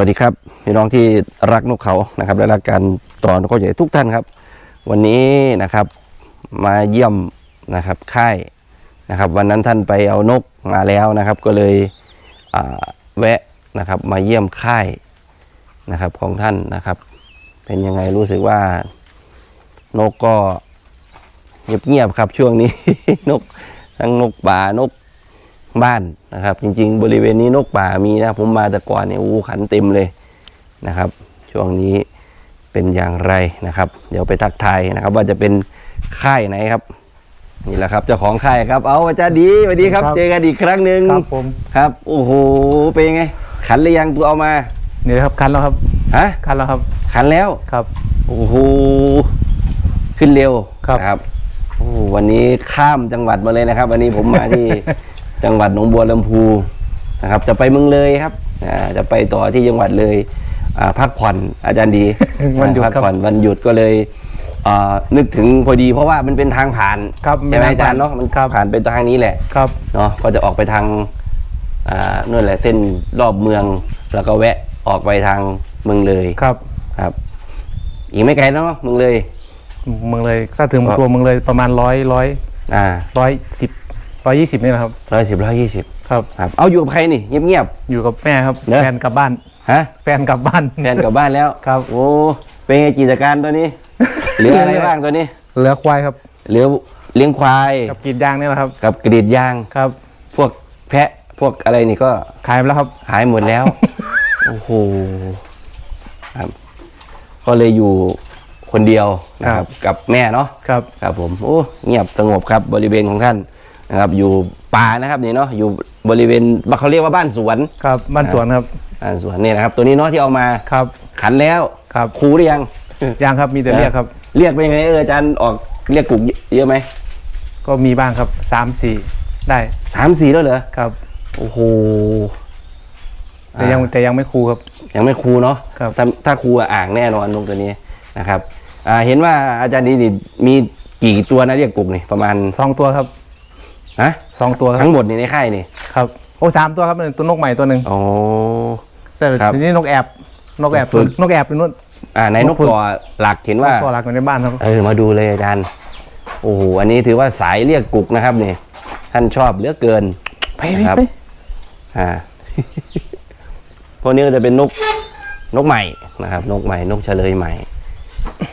วัสดีครับพี่น้องที่รักนกเขานะครับและรักการต่อนกเขาใหญ่ทุกท่านครับ วันนี้นะครับมาเยี่ยมนะครับค่ายนะครับ วันนั้นท่านไปเอานกมาแล้วนะครับ ก็เลยแวะนะครับมาเยี่ยมค่ายนะครับของท่านนะครับ เป็นยังไงรู้สึกว่านกก็เงียบๆครับช่วงนี้ นกทั้งนกป่านก บ้านนะครับ จริง ๆ บริเวณนี้นกป่ามีนะ ผมมาแต่ก่อนเนี่ยอู้ขันเต็มเลยนะครับ ช่วงนี้เป็นอย่างไรนะครับ เดี๋ยวไปทักทายนะครับ ว่าจะเป็นค่ายไหนครับนี่แหละครับเจ้าของค่ายครับ เอาอาจารย์ดีสวัสดีครับ ครับ เจอกันอีกครั้งหนึ่งครับผมครับโอ้โหเป็นยังไง ขันหรือยังตัวเอามานี่นะครับคันแล้วครับฮะคันแล้วครับขันแล้ว ครับ โอ้โห ขึ้นเร็วครับ นะครับโอ้โหวันนี้ข้ามจังหวัดมาเลยนะครับ วันนี้ผมมาที่ จังหวัดหนองบัวลำพูนะครับ จะไปเมืองเลยครับอ่าจะไปต่อที่จังหวัดเลยอ่าพักผ่อนอาจารย์ดีวันหยุดพักครับผ่อนวันหยุดก็เลยอ่านึกถึงพอดีเพราะว่ามันเป็นทางผ่านครับใช่ไหมเป็นทางอาจารย์เนาะมันครับผ่านไปทางนี้แหละครับเนาะก็จะออกไปทางอ่านู่นแหละเส้นรอบเมือง แล้วก็แวะออกไปทางเมืองเลยครับครับ อีกไม่ไกลแล้วเนาะเมืองเลย เมืองเลยก็ถึงครับตัวเมืองเลยประมาณร้อยร้อยอ่าร้อยสิบ ร้อยยี่สิบนี่นะครับ ร้อยสิบร้อยยี่สิบครับ ครับ เอาอยู่กับใครนี่ เงียบ อยู่กับแม่ครับ เนอะ แฟนกลับบ้าน ๆ ฮะ แฟนกลับบ้าน แฟนกลับบ้านแล้วครับ โอ้ เป็นไงกิจการตัวนี้ เหลืออะไรบ้างตัวนี้ เหลือควายครับ เหลือเลี้ยงควาย กับกรีดยางนี่แหละครับ กับกรีดยาง ครับ พวกแพะ พวกอะไรนี่ก็ขายไปแล้วครับขายหมดแล้ว โอ้โห ครับ ก็เลยอยู่คนเดียวนะครับ กับแม่เนาะ ครับ ครับผม โอ้ เงียบสงบครับบริเวณของท่าน นะครับอยู่ป่านะครับนี่เนาะอยู่บริเวณเขาเรียกว่าบ้านสวนครับบ้านสวนครับบ้านสวนเนี่ยนะครับ ตัวนี้เนาะที่เอามาครับ ขันแล้วครับครูหรือยังยางครับมีแต่เรียกครับ เรียกเป็นยังไงเอออาจารย์ออกเรียกกลุ่มเยอะไหมก็มีบ้างครับสามสี่ได้สามสี่แล้วเหรอครับโอ้โหแต่ยังแต่ยังไม่ครูครับ ยังไม่ครูเนาะครับถ้าถ้าครูอะอ่างแน่นอนนกตัวนี้นะครับอ่าเห็นว่าอาจารย์ดีนี่มีกี่ตัวนะเรียกกลุ่มนี่ประมาณสองตัวครับ ฮะสองตัวครัทั้บงหมดนี่ในค่ายนี่ครับโอ้สามตัวครับตัวนกใหม่ตัวหนึ่งโอ้แต่ครับทีนี้นกแอบนกแอบฝึก นกแอบเป็นนู่นอ่าในนนกกฝึกต่อหลักเห็นว่า ตัวหลักอยู่ในบ้านครับ เออมาดูเลยอาจารย์โอ้โหอันนี้ถือว่าสายเรียกกุกนะครับนี่ท่านชอบเหลือเกินไปครับไปอ่า พวกนี้ก็จะเป็นนกนกใหม่นะครับ นกใหม่นกเฉลยใหม่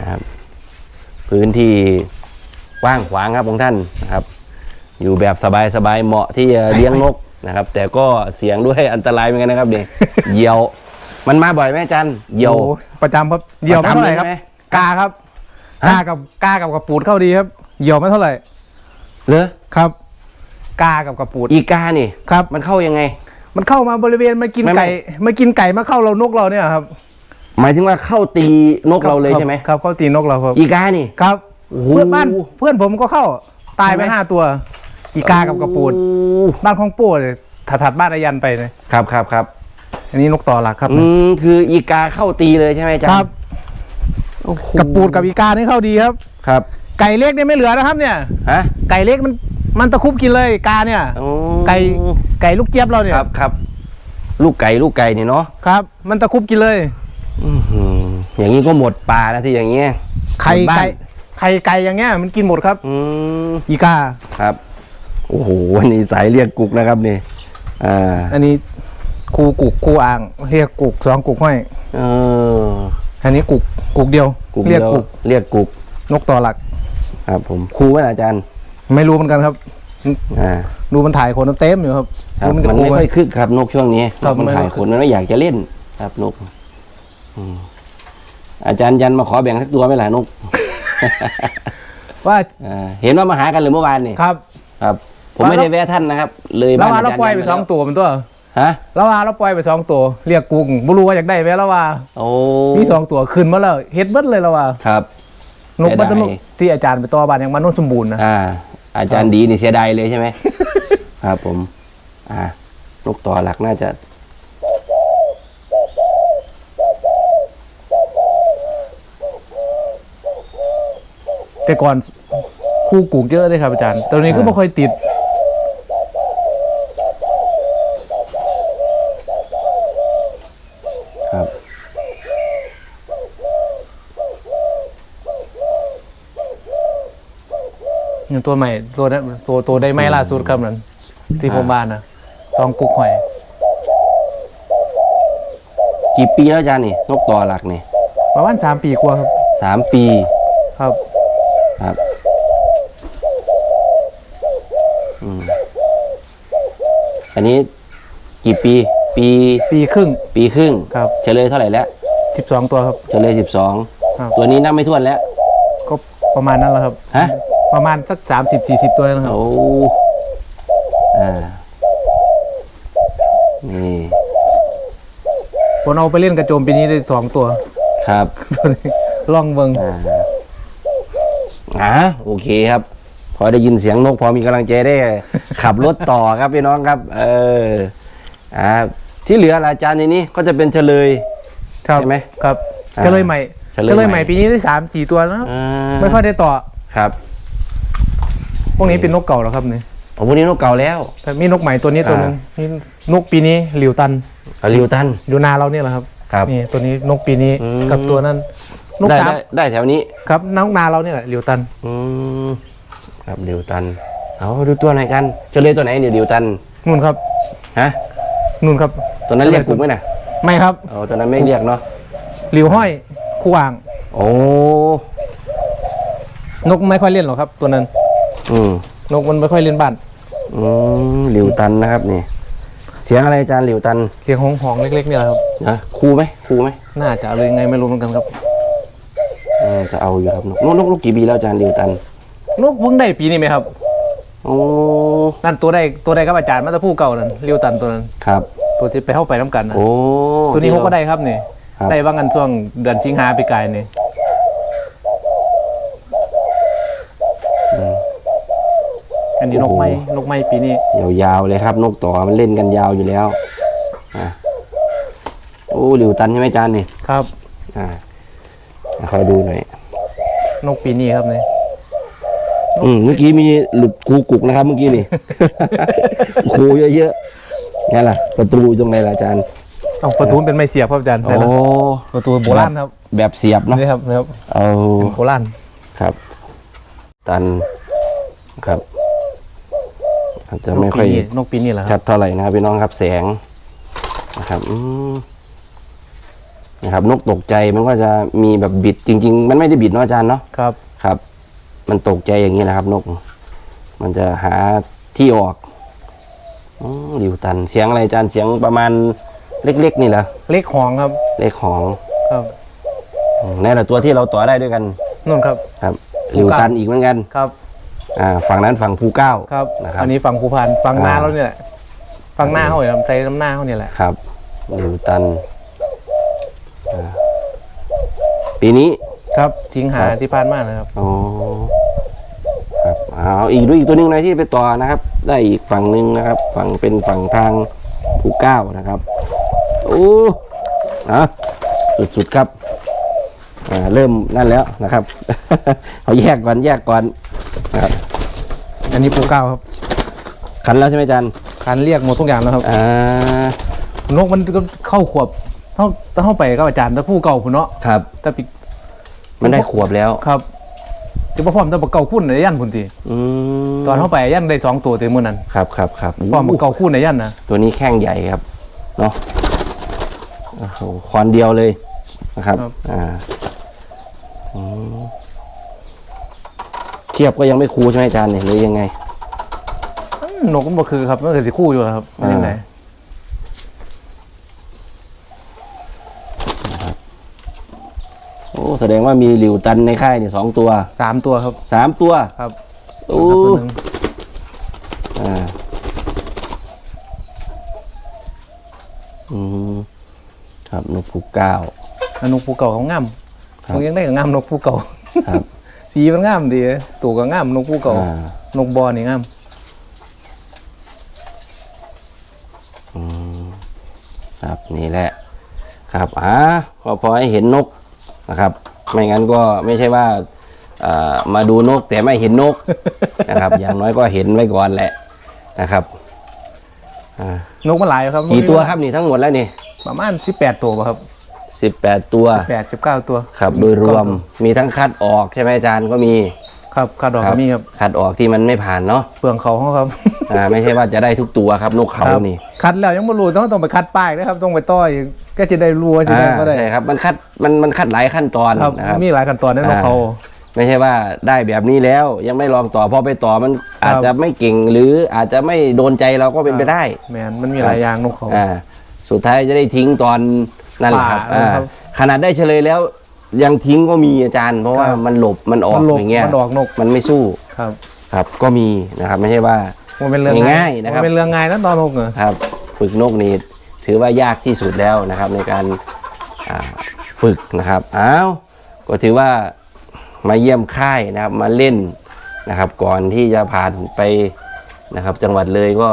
นะครับ พื้นที่กว้างขวางครับของท่านนะครับ อยู่แบบสบายๆเหมาะที่จะเลี้ยงนกนะครับ แต่ก็เสียงด้วยอันตรายเหมือนกันนะครับเนี่ยเหยี่ยว มันมาบ่อยไหมอาจารย์เหยี่ยว โอ้ประจำครับเหยี่ยวไม่เท่าไหร่ครับ ประจำเลยใช่ไหมกาครับฮะ กากับกากับกระปูดเข้าดีครับเหยี่ยวไม่เท่าไหร่เหรอครับกากับกระปูดอีกานี่ ครับ มันเข้ายังไง มันเข้ามาบริเวณมากินไม่ไม่ ไก่มากินไก่มาเข้าเรานกเราเนี่ยครับหมายถึงว่าเข้าตีนกเราเลยคบใช่ไหมครับเข้าตีนกเราครับอีกานี่ ครับ โอ้โห เพื่อนบ้านเพื่อนผมก็เข้าตายไปใช่ไหม ห้าตัว อีกากับกระปูดโอ้บ้านของปู่เลยถัดถัดบ้านอายันไปเลยครับครับครับอันนี้นกต่อหลักครับอืมคืออีกาเข้าตีเลยใช่ไหมอาจารย์ครับโอ้โหกระปูดกับอีกานี่เข้าดีครับ ครับ ไก่เล็กเนี่ยไม่เหลือนะครับ เนี่ยฮะไก่เล็กมันมันตะครุบกินเลยกาเนี่ยโอ้ไก่ไก่ลูกเจี๊ยบเราเนี่ยครับครับ ลูกไก่ลูกไก่นี่เนาะครับ มันตะครุบกินเลยอื้อหืออย่างนี้ก็หมดปลานะที่อย่างเงี้ยไข่หมดบ้านไก่ไข่ไก่อย่างเงี้ยมันกินหมดครับอืมอีกาครับ โอ้โหวันนี้สายเรียกกุกนะครับนี่อ่าอันนี้คูกุกคูอ่าง เรียกกุกสองกุกห้อยเอออันนี้กุกกุกเดียวกุกเรียกดีวกุกเรียกกุกนกต่อหลัก ครับผมครูไหมอาจารย์ ไม่รู้เหมือนกันครับอ่าดูมันถ่ายคนเต็มอยู่ครับครับดูมันจะไม่คูค่อยคึกครับนกช่วงนี้ครับมันไม่ค่ถ่าอยยคนมันไม่อยากจะเล่น ครับนกอืมอาจารย์ยันมาขอแบ่งสักตัวไหมล่ะนกว่าอ่าเห็นว่ามาหากันหรือเมื่อวานนี่ครับ ครับ ผมไม่ได้แวะท่านนะครับ เลยเราบ้านว่าอาเราจารย์ปล่อยไปยันสองแล้วตัวเป็นตัวฮะเราว่าเราปล่อยไปสองตัว เรียกกุ้งไม่รู้ว่าอยากได้ไหมเราว่าโอ้มีสองตัวขึ้นมาแล้วเฮ็ดเบิดเลยเราว่าครับนกบัตเสียดายนกที่อาจารย์ไปต่อบ้านอย่างมันนุ่นสมบูรณ์นะอ่าอาจารย์ดีนี่เสียดายเลยใช่ไหมครับ ผม อ่านกต่อหลักน่าจะแต่ก่อนคู่กุกเยอะเลยครับอาจารย์ตอนนี้ก็ไม่ค่อยติด ค อย่าง ตัวใหม่ตัวนั้นตัวตัวได้ไหมล่าสุดครับนั่นที่ผมบ้านนะซองกุ๊กหอย กี่ปีแล้วอาจารย์นี่นกต่อหลักนี่ประมาณสามปีกว่าครับสามปีครับครับอืมอันนี้กี่ปี ปีปีครึ่ง ปีครึ่งครับ เฉลยเท่าไหร่แล้วสิบสองตัวครับ เฉลยสิบสองครับ ตัวนี้นับไม่ถ้วนแล้ว ก็ประมาณนั้นแหละครับฮะ ประมาณสักสามสิบสี่สิบตัวนะครับ โอ้อ่านี่ผมเอาไปเล่นกระโจมปีนี้ได้สองตัว ครับตัวนี้ล่องเบิงอ่าอ่าโอเคครับ พอได้ยินเสียงนก พอมีกำลังใจได้ ขับรถต่อครับพี่น้องครับ เอออ่าที่เหลือล่ะอาจารย์ในนี้ก็จะเป็นเฉลย ครับใช่ไหมครับอ่าเฉลยใหม่เฉลยเฉลยใหใหม่ม่ปีนี้ได้สามสี่ตัวแล้วอ่าไม่ค่อยได้ต่อ ครับ พวกนี้เป็นนกเก่าแล้วครับนี่โอ้พวกนี้นกเก่าแล้ว แต่มีนกใหม่ตัวนี้ตัวหนึงนี่นกปีนี้หลิวตันอาริวตัน อยู่นาเราเนี่ยแหละครับ ครับนี่ตัวนี้นกปีนี้อืม กับตัวนั้น นกได้สามได้ได้แถวนี้ ครับนกนาเราเนี่ยแหละหลิวตัน อืมครับริวตัน เอาดูตัวไหนกันเฉลยตัวไหนเนี่ยริวตันนู่นครับ ฮะนู่นครับตัวนั้นเรียกกลุ่มไหมนะไม่ครับเอาตัวนั้นไม่เรียกเนาะ หลิวห้อยคู่อ่าง โอ้ นกไม่ค่อยเล่นหรอกครับ ตัวนั้น อืมนกมันไม่ค่อยเล่นบ้านอืมหลิวตันนะครับนี่ เสียงอะไรอาจารย์หลิวตันเสียงของหองๆเล็กๆเนี่ยแหละครับ นะครูไหมครูไหมน่าจะเอาเลยยังไงไม่รู้เหมือนกันครับ เออจะเอาอยู่ครับนกนกนกนกกี่ปีแล้วอาจารย์หลิวตันนกเพิ่งได้ปีนี้ไหมครับ โอ้นั่นตัวได้ตัวได้กับอาจารย์มาตะผู้เก่านั่นหลิวตันตัวนั้น ครับ ตัวที่ไปเข้าไปน้ำกันนะโอ้ ตัวนี้เขาก็ได้ครับนี่ ครับ ได้บ้างกันช่วงเดือนสิงหาปีกายนี่ อันนี้นกไม้นกไม้ปีนี้ ยาวๆเลยครับ นกต่อมันเล่นกันยาวอยู่แล้วอะโอ้หลิวตันใช่ไหมอาจารย์นี่ครับ อ่าคอยดูหน่อยนกปีนี้ครับนี่อืมเมื่อกี้มีหลุดครูกุกนะครับ เมื่อกี้นี่ครูเยอะๆนี่นล่ะประตูตรงไหนล่ะอาจารย์เอาประตูมันเป็นไม้เสียบครับอาจารย์โอ้ไหนล่ะประตูโบราณครับ แบบเสียบเนาะนี่ครับนะครับเอาโบราณครับ ตันครับอา จจะไม่ค่อยนกปีนี้แหละคชัรับดเท่าไหร่นะครับพี่น้องครับแสงนะครับอืมนะครับ นกตกใจมันก็จะมีแบบบิดจริง ๆ มันไม่ได้บิดเนาะอาจารย์เนาะครับ ครับ มันตกใจอย่างนี้นะครับ นก มันจะหาที่ออกอืมดิวตันเสียงอะไรอาจารย์เสียงประมาณเล็กๆนี่เหรอเล็กหองครับ เล็กของครับอืมนี่แหละตัวที่เราต่อได้ด้วยกันนู่นครับ ครับดิวตันอีกเหมือนกันครับ อ่าฝั่งนั้นฝั่งภูเก้าครับ นะครับ อันนี้ฝั่งภูพานฝั่งหน้าอ่า เราเนี่ยแหละฝั่งหน้าเขาเนี่ยลำไส้ลำหน้าเขาเนี่ยแหละครับดิวตันอ่าปีนี้ ครับสิงหาครับ ที่ผ่านมานะครับ อ๋อครับเอาอีกด้วยอีกตัวหนึ่งนะที่ไปต่อนะครับ ได้อีกฝั่งหนึ่งนะครับ ฝั่งเป็นฝั่งทางภูเก้านะครับโอ้อะสุดๆครับอ่าเริ่มนั่นแล้วนะครับ เอาแยกก่อนแยกก่อนนะครับ อันนี้ภูเก้าครับ ขันแล้วใช่ไหมอาจารย์การเรียกหมดทุกอย่างแล้วครับ อ่านกมันก็เข้าขวบเข้าเข้าไปกับอาจารย์ถ้าผู้เก่าผู้เนาะครับแต่ปีมันได้ขวบแล้ว ครับจะพ่อพร้อมแต่เก่าคู่ในยันพุ่นทีอืมตอนเข้าไปยันได้สองตัวเต็มมือนั้นครับครับครับพร้อมเก่าคู่ในยันนะตัวนี้แข้งใหญ่ครับเนาะโอ้โหคอนเดียวเลยนะครับ อ่าอืมเทียบก็ยังไม่คูใช่ไหมอาจารย์เนี่ยหรือยังไงอืมนกมันบ่คือครับมันคือสิคู่อยู่ครับเป็นยังไงโอ้แสดงว่ามีหลิวตันในค่ายเนี่ยสองตัวสามตัวครับสามตัวครับโอ้ครับตัวหนึ่งอ่าอืมครับนกผูกเก้าอันนกภูเก่าเขางามครับมันยังได้กับงามนกภูเก่า ครับ สีมันงามดีตัวก็งามนกภูเก่าอ่า นกบอนี่งามครับนี่แหละครับอ่าพอพอให้เห็นนกนะครับ ไม่งั้นก็ไม่ใช่ว่าอ่ามาดูนกแต่ไม่เห็นนก นะครับ อย่างน้อยก็เห็นไว้ก่อนแหละนะครับอ่านกมันหลายครับกี่ตัวครับนี่ทั้งหมดแล้วนี่ประมาณสิบแปดตัวป่ะครับ สิบแปดตัว แปดสิบเก้าตัวครับโดยรวมมีทั้งคัดออกใช่ไหมอาจารย์ก็มีครับคาดดอกครัก็บมีครับคัดออกที่มันไม่ผ่านเนาะเปลืองเขาเขาครับ อ่าไม่ใช่ว่าจะได้ทุกตัวครับนกเขาครับนี่คัดแล้วยังไม่รู้ต้องต้องไปคัดป้ายนะครับต้องไปต้อยก็จะได้รู้ว่าจะอ่าได้ก็ได้ใช่ครับมันคัดมันมันคัดหลายขั้นตอนครับนะครับ มีหลายขั้นตอนในนกเขา ไม่ใช่ว่าได้แบบนี้แล้วยังไม่ลองต่อพอไปต่อมันครับ อาจจะไม่เก่งหรืออาจจะไม่โดนใจเราก็เป็นไปได้แมนมันมีหลายอย่างนกเขา อ่าสุดท้ายจะได้ทิ้งตอน นั่นแหละครับป่าอ่าครับ ขนาดได้เฉลยแล้วยังทิ้งก็มีอาจารย์ เพราะว่าครับมันหลบมันออกมันหลบอย่างเงี้ยมันออกนก มันไม่สู้ครับครับก็มีนะครับ ไม่ใช่ว่า มันเป็นเรื่องง่ายๆนะครับ มันเป็นเรื่องง่ายนะตอนนกเหรอ ครับฝึกนกนี่ถือว่ายากที่สุดแล้วนะครับ ในการอ่าฝึกนะครับอ้าวก็ถือว่ามาเยี่ยมค่ายนะครับมาเล่นนะครับ ก่อนที่จะผ่านไปนะครับ จังหวัดเลยก็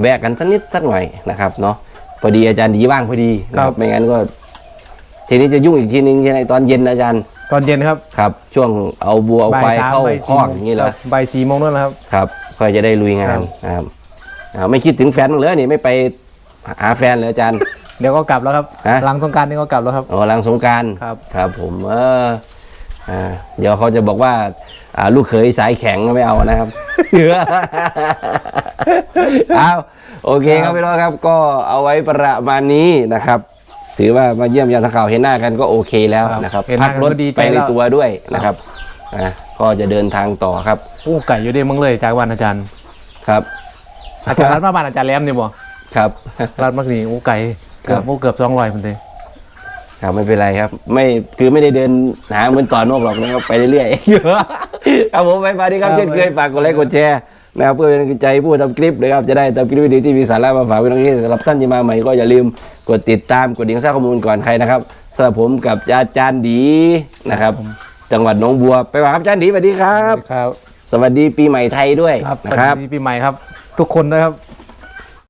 แวะกันสักนิดสักหน่อยนะครับเนาะ พอดีอาจารย์ดีว่างพอดีนะครับ ไม่งั้นก็ ทีนี้จะยุ่งอีกทีนึงใช่ไหมตอนเย็นอาจารย์ตอนเย็นครับครับ ช่วงเอาบัวเอาควายสามเข้าบ่ายคสี่อกโมอย่างนี้เหรอครับบ่ายสี่โมงนั่นแหละครับครับค่อยจะได้ลุยงานนะครับอ่าไม่คิดถึงแฟนบ้างเลยนี่ไม่ไปหาแฟนเลยอาจารย์ เดี๋ยวก็กลับแล้วครับฮะหลังสงกรารนี่ก็กลับแล้วครับอ๋อหลังสงกรารครับครับ ผมเอออ่าเดี๋ยวเขาจะบอกว่าอ่า ลูกเขยสายแข็งไม่เอานะครับเอาโอเคครับพี่น้องครับ ก็เอาไว้ประมาณนี้นะครับ ถือว่ามาเยี่ยมยามทางข่าวเห็นหน้ากันก็โอเคแล้วครับนะครับเห็นหพัน้ากกันรถก็ดีใจไปในแล้วตัวด้วยนะครับอ่าก็จะเดินทางต่อครับโอ้ไก่อยู่เด้มึงเลยจากวันอาจารย์ครับอาจารย์รัดมาบ้านอาจารย์แหลมนี่บ่ครับรัดมากนี่โอ้ไก่เกือบครับโอ้เกือบสองร้อยคนเลยครับไม่เป็นไรครับ ไม่คือไม่ได้เดินหาเหมือนต่อนกหรอกนะครับไปเรื่อยๆ ครับผมไปมาดีครับเช่นเคยฝากกดไลค์กดแชร์นะครับเพื่อเป็นกำลังใจผู้ทำคลิปนะครับจะได้ทำคลิปวิดีโอที่มีสาระมาฝากพี่น้องที่สำหรับท่านที่มาใหม่ก็อย่าลืมกดติดตามกดดิ่งสร้างข้อมูลก่อนใครนะครับสำหรับผมกับอาจารย์ดีนะครับ จังหวัดหนองบัวไปว่าครับอาจารย์ดีสวัสดีครับ ครับ สวัสดีปีใหม่ไทยด้วยครับนะครับสวัสดีปีใหม่ครับ ทุกคนนะครับ